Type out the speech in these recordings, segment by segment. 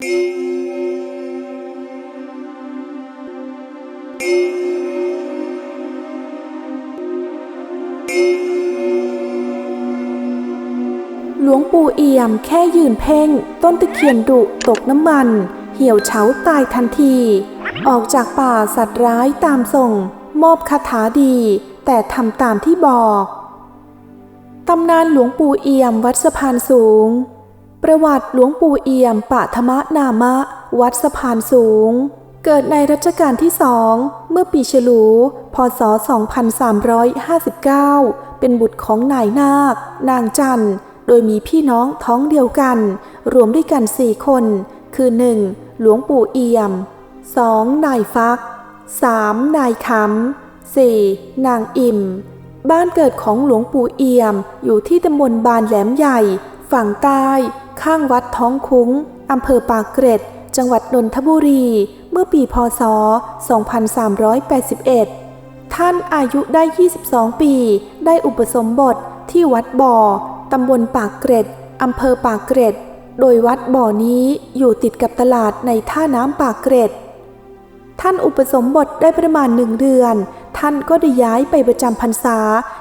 หลวงปู่เอี่ยมแค่ยืนเพ่ง ต้นตะเคียนดุตกน้ำมัน เหี่ยวเฉาตายทันที ออกจากป่าสัตว์ร้ายตามส่ง มอบคาถาดี แต่ทำตามที่บอก ตำนานหลวงปู่เอี่ยมวัดสะพานสูง ประวัติหลวงปู่เอี่ยมปะธมะนามะ วัดสะพานสูง เกิดในรัชกาลที่สองเมื่อปีฉลู พศ 2359 เป็นบุตรของนายนาค นางจันทร์โดยมีพี่น้องท้องเดียวกัน รวมด้วยกันสี่คน คือ 1. หลวงปู่เอี่ยม 2. นายฟัก 3. นายคำ 4. นางอิ่ม บ้านเกิดของหลวงปู่เอี่ยมอยู่ที่ตำบลบานแหลมใหญ่ ฝั่งใต้ ข้างวัดท้องคุ้ง อำเภอปากเกร็ด จังหวัดนนทบุรี เมื่อปีพศ 2381 ท่านอายุได้ 22 ปี ได้อุปสมบทที่วัดบ่อ ตำบลปากเกร็ด อำเภอปากเกร็ด โดยวัดบ่อนี้อยู่ติดกับตลาดในท่าน้ำปากเกร็ด ท่านอุปสมบทได้ประมาณหนึ่งเดือน ท่านก็ได้ย้ายไปประจำพรรษา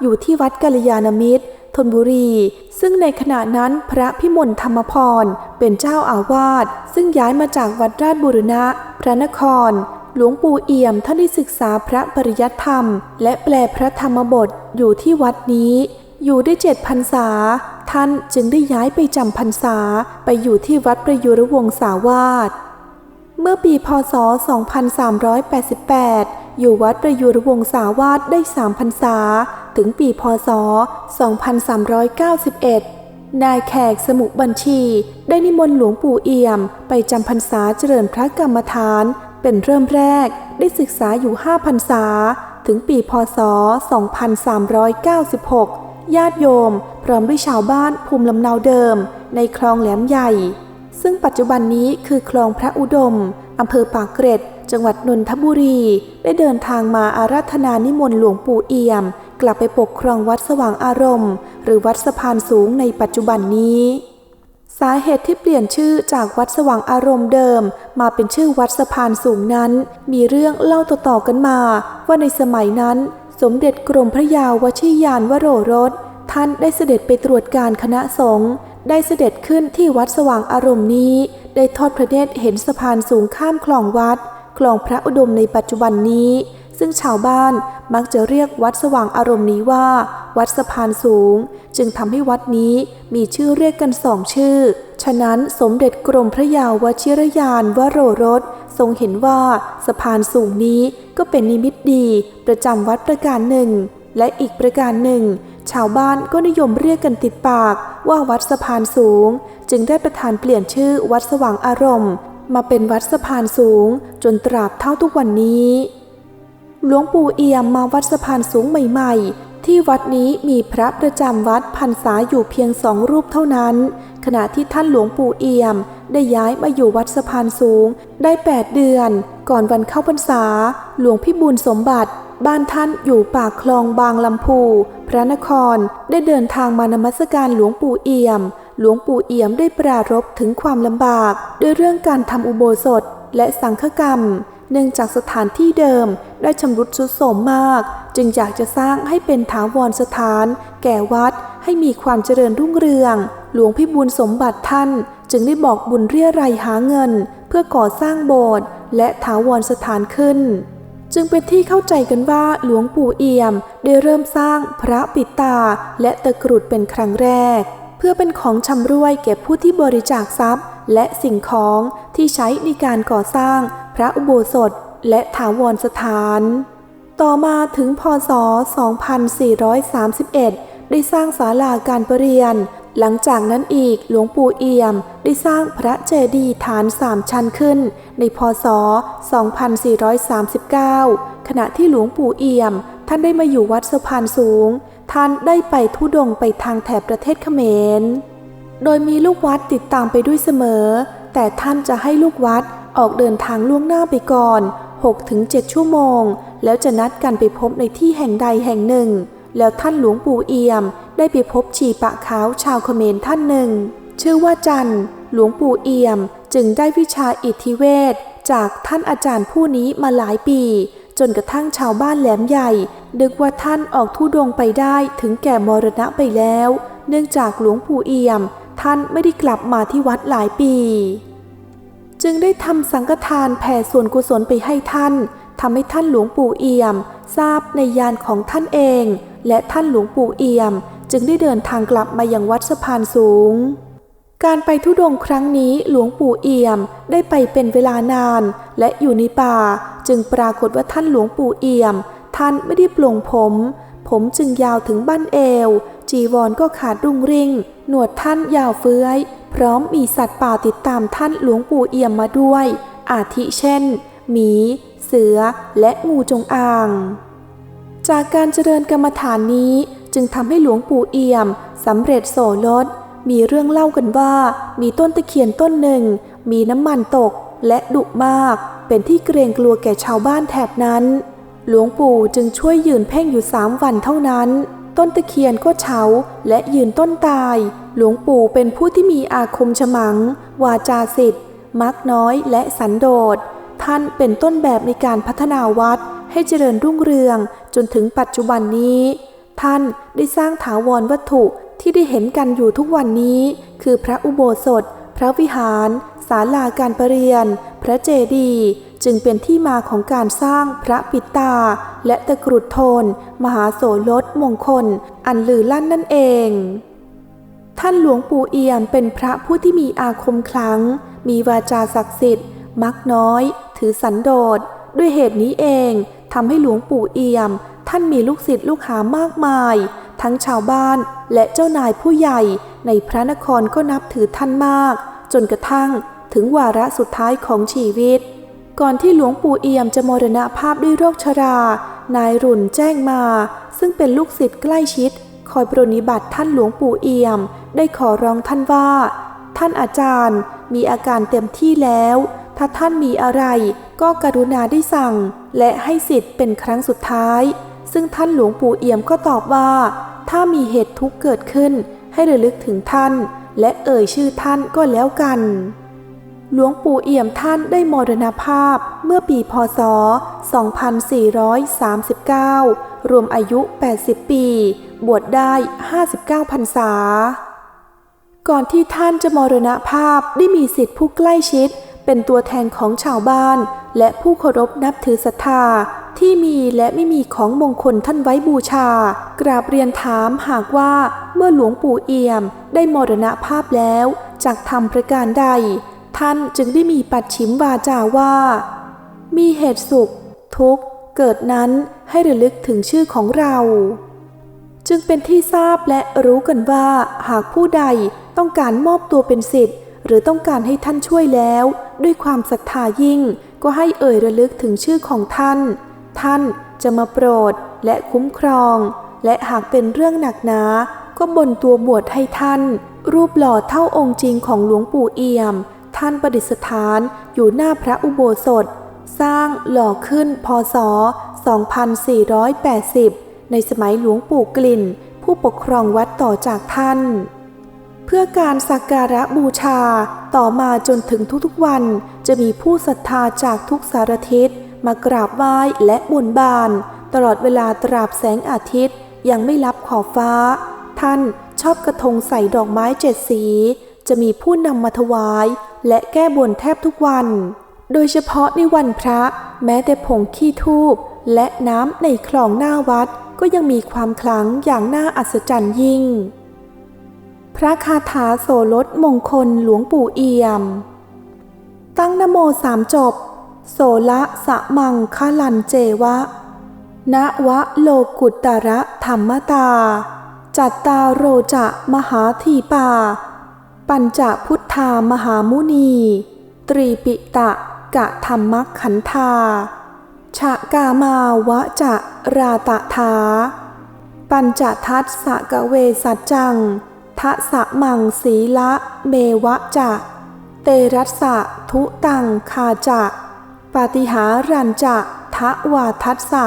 อยู่ที่วัดกัลยาณมิตร ธนบุรี ซึ่งในขณะนั้นพระพิมลธรรมพรเป็นเจ้าอาวาส ซึ่งย้ายมาจากวัดราชบุรณะ พระนคร หลวงปู่เอี่ยมท่านได้ศึกษาพระปริยัติธรรม และแปลพระธรรมบทอยู่ที่วัดนี้ อยู่ได้เจ็ดพรรษา ท่านจึงได้ย้ายไปจำพรรษาไปอยู่ที่วัดประยุรวงศาวาสเมื่อปีพศ 2388 อยู่วัดประยุรวงศาวาสได้สามพรรษา ถึงปีพศ 2391 นายแขกสมุบัญชี ได้นิมนต์หลวงปู่เอี่ยม ไปจำพรรษาเจริญพระกรรมฐาน เป็นเริ่มแรกได้ศึกษาอยู่ห้าพรรษา ถึงปีพศ 2396 ญาติโยม พร้อมด้วยชาวบ้านภูมิลำเนาเดิม ในคลองแหลมใหญ่ ซึ่งปัจจุบันนี้คือคลองพระอุดมอำเภอปากเกร็ดจังหวัดนนทบุรี ได้เดินทางมาอาราธนานิมนต์หลวงปู่เอี่ยม กลับไปปกครองวัดสว่างอารมณ์ หรือวัดสะพานสูงในปัจจุบันนี้ สาเหตุที่เปลี่ยนชื่อจากวัดสว่างอารมณ์เดิม มาเป็นชื่อวัดสะพานสูงนั้น มีเรื่องเล่าต่อๆกันมา ว่าในสมัยนั้น สมเด็จกรมพระยาวชิยานวโรรส ท่านได้เสด็จไปตรวจการคณะสงฆ์ได้เสด็จขึ้นที่วัดสว่างอารมณ์นี้ ได้ทอดพระเนตรเห็นสะพานสูงข้ามคลองวัดคลองพระอุดมในปัจจุบันนี้ ซึ่งชาวบ้านมักจะเรียกวัดสว่างอารมณ์นี้ว่า วัดสะพานสูง จึงทำให้วัดนี้มีชื่อเรียกกันสองชื่อ ฉะนั้นสมเด็จกรมพระยาวชิรยานวโรรส ทรงเห็นว่าสะพานสูงนี้ก็เป็นนิมิตดี ประจำวัดประการหนึ่ง และอีกประการหนึ่ง ชาวบ้านก็นิยมเรียกกันติดปากว่าวัดสะพานสูง จึงได้ประธานเปลี่ยนชื่อวัดสว่างอารมณ์ มาเป็นวัดสะพานสูง จนตราบเท่าทุกวันนี้ หลวงปู่เอี่ยมมาวัดสะพานสูงใหม่ๆ ที่วัดนี้มีพระประจำวัดพรรษาอยู่เพียงสองรูปเท่านั้น ขณะที่ท่านหลวงปู่เอี่ยมได้ย้ายมาอยู่วัดสะพานสูง ได้ 8 เดือน ก่อนวันเข้าพรรษา หลวงพี่บุญสมบัติ บ้านท่านอยู่ปากคลองบางลำพู พระนครได้เดินทางมานมัสการหลวงปู่เอี่ยม หลวงปู่เอี่ยมได้ปรารภถึงความลำบาก ด้วยเรื่องการทำอุโบสถและสังฆกรรม เนื่องจากสถานที่เดิมได้ชำรุดทรุดโทรมมาก จึงอยากจะสร้างให้เป็นถาวรสถาน แก่วัดให้มีความเจริญรุ่งเรือง หลวงพิบูลสมบัติท่าน จึงได้บอกบุญเรียรายหาเงิน เพื่อก่อสร้างโบสถ์และถาวรสถานขึ้น จึงเป็นที่เข้าใจกันว่าหลวงปู่เอี่ยมได้เริ่มสร้างพระปิตาและตะกรุดเป็นครั้งแรก เพื่อเป็นของชำร่วยแก่ผู้ที่บริจาคทรัพย์ และสิ่งของที่ใช้ในการก่อสร้างพระอุโบสถและถาวรสถาน ต่อมาถึงพศ 2431 ได้สร้างศาลาการประเรียน หลังจากนั้นอีกหลวงปู่เอี่ยมได้สร้างพระเจดีย์ฐานสามชั้นขึ้น ในพศ 2439 ขณะที่หลวงปู่เอี่ยม ท่านได้มาอยู่วัดสะพานสูง ท่านได้ไปทุดงไปทางแถบประเทศเขมร โดยมีลูกวัดติดตามไปด้วยเสมอ แต่ท่านจะให้ลูกวัดออกเดินทางล่วงหน้าไปก่อน 6-7 ชั่วโมง แล้วจะนัดกันไปพบในที่แห่งใดแห่งหนึ่ง แล้วท่านหลวงปู่เอี่ยม ได้ไปพบชีปะขาวชาวเขมรท่านหนึ่ง ชื่อว่าจันหลวงปู่เอี่ยมจึงได้วิชาอิทธิเวทจากท่านอาจารย์ผู้นี้มาหลายปี จนกระทั่งชาวบ้านแหลมใหญ่นึกว่าท่านออกทุดงไปได้ถึงแก่มรณะไปแล้ว เนื่องจากหลวงปู่เอี่ยม ท่านไม่ได้กลับมาที่วัดหลายปี จึงได้ทำสังฆทานแผ่ส่วนกุศลไปให้ท่านทำให้ท่านหลวงปู่เอี่ยม ทราบในยานของท่านเอง และท่านหลวงปู่เอี่ยม จึงได้เดินทางกลับมายังวัดสะพานสูง การไปทุดงค์ครั้งนี้หลวงปู่เอี่ยมได้ไปเป็นเวลานาน และอยู่ในป่า จึงปรากฏว่าท่านหลวงปู่เอี่ยม ท่านไม่ได้ปลงผม ผมจึงยาวถึงบั้นเอว จีวรก็ขาดรุ่งริ่ง หนวดท่านยาวเฟื้อย พร้อมมีสัตว์ป่าติดตามท่านหลวงปู่เอี่ยมมาด้วย อาทิเช่น หมี เสือ และงูจงอาง จากการเจริญกรรมฐานนี้จึงทำให้หลวงปู่เอี่ยมสำเร็จโสลดมีเรื่องเล่ากันว่า มีต้นตะเคียนต้นหนึ่ง มีน้ำมันตกและดุมาก เป็นที่เกรงกลัวแก่ชาวบ้านแถบนั้น หลวงปู่จึงช่วยยืนเพ่งอยู่สามวันเท่านั้น ต้นตะเคียนก็เฉาและยืนต้นตาย หลวงปู่เป็นผู้ที่มีอาคมฉมัง วาจาสิทธิ์มักน้อยและสันโดษ ท่านเป็นต้นแบบในการพัฒนาวัดให้เจริญรุ่งเรืองจนถึงปัจจุบันนี้ ท่านได้สร้างถาวรวัตถุที่ได้เห็นกันอยู่ทุกวันนี้ คือพระอุโบสถ พระวิหาร ศาลาการประเรียน พระเจดีย์ จึงเป็นที่มาของการสร้างพระปิตา และตะกรุดโทน มหาโสรสมงคล อันลือลั่นนั่นเอง ท่านหลวงปู่เอี่ยมเป็นพระผู้ที่มีอาคมคลัง มีวาจาศักดิ์สิทธิ์ มักน้อย ถือสันโดษ ด้วยเหตุนี้เองทำให้หลวงปู่เอี่ยม ท่านมีลูกศิษย์ลูกหามากมาย ทั้งชาวบ้านและเจ้านายผู้ใหญ่ในพระนครก็นับถือท่านมาก จนกระทั่งถึงวาระสุดท้ายของชีวิต ก่อนที่หลวงปู่เอี่ยมจะมรณภาพด้วยโรคชรา นายรุ่นแจ้งมา ซึ่งเป็นลูกศิษย์ใกล้ชิด คอยปรนนิบัติท่านหลวงปู่เอี่ยม ได้ขอร้องท่านว่า ท่านอาจารย์มีอาการเต็มที่แล้ว ถ้าท่านมีอะไรก็กรุณาได้สั่ง และให้สิทธิ์เป็นครั้งสุดท้าย ซึ่งท่านหลวงปู่เอี่ยมก็ตอบว่า ถ้ามีเหตุทุกข์เกิดขึ้น ให้ระลึกถึงท่าน และเอ่ยชื่อท่านก็แล้วกัน หลวงปู่เอี่ยมท่านได้มรณภาพเมื่อปีพศ 2439 รวมอายุ 80 ปี บวชได้ 59พรรษา ก่อนที่ท่านจะมรณภาพได้มีสิทธิผู้ใกล้ชิด เป็นตัวแทนของชาวบ้าน และผู้เคารพนับถือศรัทธาที่มีและไม่มีของมงคลท่านไว้บูชา กราบเรียนถามหากว่าเมื่อหลวงปู่เอี่ยมได้มรณภาพแล้วจากทำประการใด ท่านจึงได้มีปัดชิมวาจาว่า มีเหตุสุข ทุกข์ เกิดนั้นให้ระลึกถึงชื่อของเรา จึงเป็นที่ทราบและรู้กันว่า หากผู้ใดต้องการมอบตัวเป็นสิทธิ์ หรือต้องการให้ท่านช่วยแล้ว ด้วยความศรัทธายิ่ง ก็ให้เอ่ยระลึกถึงชื่อของท่าน ท่านจะมาโปรดและคุ้มครอง และหากเป็นเรื่องหนักหนาก็บนตัวบวชให้ท่าน รูปหล่อเท่าองค์จริงของหลวงปู่เอี่ยม ท่านประดิษฐานอยู่หน้าพระอุโบสถ สร้างหล่อขึ้นพศ 2480 ในสมัยหลวงปู่กลิ่น ผู้ปกครองวัดต่อจากท่าน เพื่อการสักการะบูชาต่อมาจนถึงทุกๆวันจะมีผู้ศรัทธาจากทุกสารทิศมากราบไหว้และบนบาน ตลอดเวลาตราบแสงอาทิตย์ยังไม่ลับขอบฟ้า ท่านชอบกระทงใส่ดอกไม้เจ็ดสี จะมีผู้นำมาถวาย และแก้บนแทบทุกวัน โดยเฉพาะในวันพระแม้แต่ผงขี้ทูบและน้ำในคลองหน้าวัดก็ยังมีความขลังอย่างน่าอัศจรรย์ยิ่ง พระคาถาโสรสมงคลหลวงปู่เอี่ยม ตั้งนโมสามจบ โสละสะมังคลันเจวะณวะโลกุตตระธรรมตา จัตตาโรจะมหาทีปา ปัญจพุทธามหามุนี ตรีปิตะกะธรรมขันธาฉะกามาวะจะราตะถาปัญจทัสสะกะเวสัจจัง ทะสะมังสีละเมวะจะ เตรัสะทุตังคาจะปาติหารันจะทะวาทัสสะ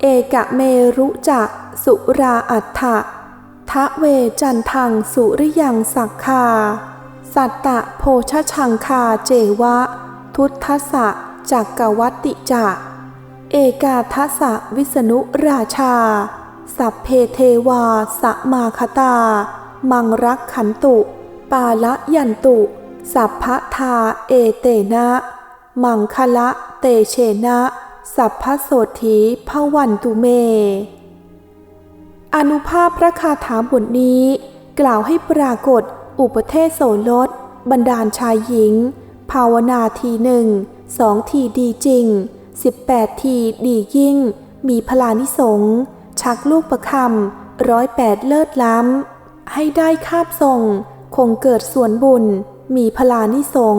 เอกะเมรุจะ สุราอัฏฐะ ทะเวจันทังสุริยังสักคา สัตตะโพชชังคาเจวะ ทุตทัสสะจักกวัตติจะเอกาทัสะวิษณุราชา สัพเพเทวาสมาคตา มังรักขันตุ ปาละยันตุ สัพพทาเอเตนะ มังคละเตเชนะ สัพพโสธีพวันตุเม อนุภาพพระคาถาบทนี้ กล่าวให้ปรากฏ อุปเทศโสลดบรรดาลชายหญิง ภาวนาทีหนึ่งสองทีดีจริงสิบแปดทีดียิ่ง มีพลานิสงชักลูกประคำร้อยแปดเลิศล้ำ ให้ได้คาบทรง คงเกิดส่วนบุญ มีพลานิสง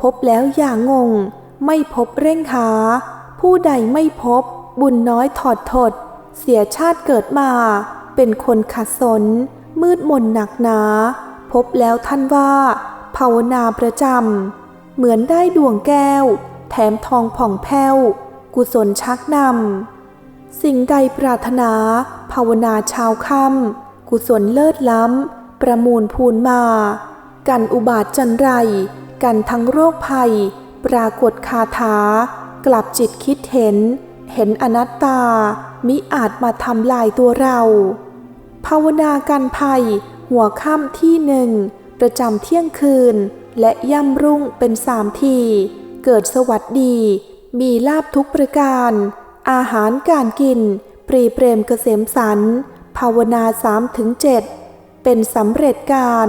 พบแล้วอย่างงง ไม่พบเร่งหา ผู้ใดไม่พบบุญน้อยถอดถด เสียชาติเกิดมา เป็นคนขัดสน มืดมนหนักหนา พบแล้วท่านว่า ภาวนาประจำ เหมือนได้ดวงแก้ว แถมทองผ่องแผ้ว กุศลชักนำ สิ่งใดปรารถนา ภาวนาช้าค่ำกุศลเลิศล้ำ ประมูลพูนมา กันอุบาทจันไร กันทั้งโรคภัย ปรากฏคาถา กลับจิตคิดเห็น เห็นอนัตตา มิอาจมาทำลายตัวเรา ภาวนากันภัย หัวค่ำที่หนึ่ง ประจำเที่ยงคืน และย่ำรุ่งเป็นสามที เกิดสวัสดี มีลาบทุกประการ อาหารการกิน ปรีเปรมเกษมสัน ภาวนาสามถึงเจ็ดเป็นสำเร็จการ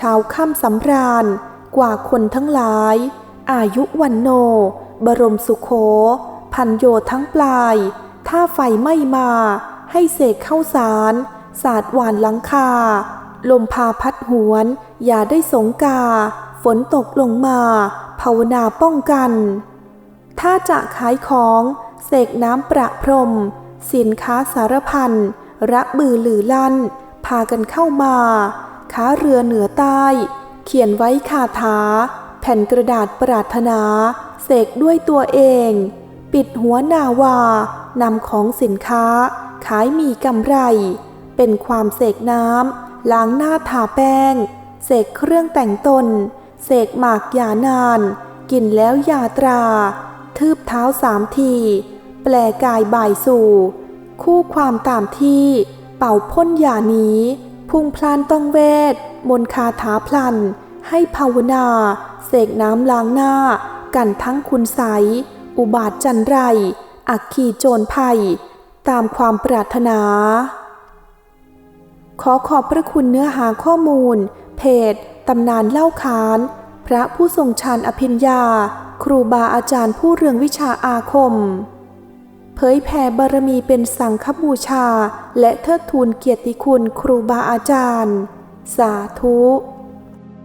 ชาวค่ำสำราญ กว่าคนทั้งหลาย อายุวันโน บรมสุโข พันโยทั้งปลาย ถ้าไฟไม่มา ให้เสกเข้าสาร สาดหวานหลังคา ลมพาพัดหวน อย่าได้สงกา ฝนตกลงมา ภาวนาป้องกัน ถ้าจะขายของ เสกน้ำประพรม สินค้าสารพันระบือหรือลั่น พากันเข้ามาค้าเรือเหนือใต้ เขียนไว้คาถา แผ่นกระดาษปรารถนา เสกด้วยตัวเอง ปิดหัวนาวานำของสินค้า ขายมีกำไร เป็นความเสกน้ำล้างหน้าทาแป้ง เสกเครื่องแต่งตน เสกหมากยานาน กินแล้วยาตรา ทืบเท้าสามที แปลกายบ่ายสู่ คู่ความตามที่ เป่าพ่นยานี้ พุ่งพลานต้องเวท มนคาถาพลัน ให้ภาวนา เสกน้ำล้างหน้า กันทั้งคุณใส อุบาทจันไร อักขีโจรภัย ตามความปรารถนา ขอขอบพระคุณเนื้อหาข้อมูล เพจตำนานเล่าขาน พระผู้ทรงฌานอภิญญา ครูบาอาจารย์ผู้เรืองวิชาอาคม เผยแผ่บารมีเป็นสังฆบูชา และเทิดทูนเกียรติคุณครูบาอาจารย์ สาธุ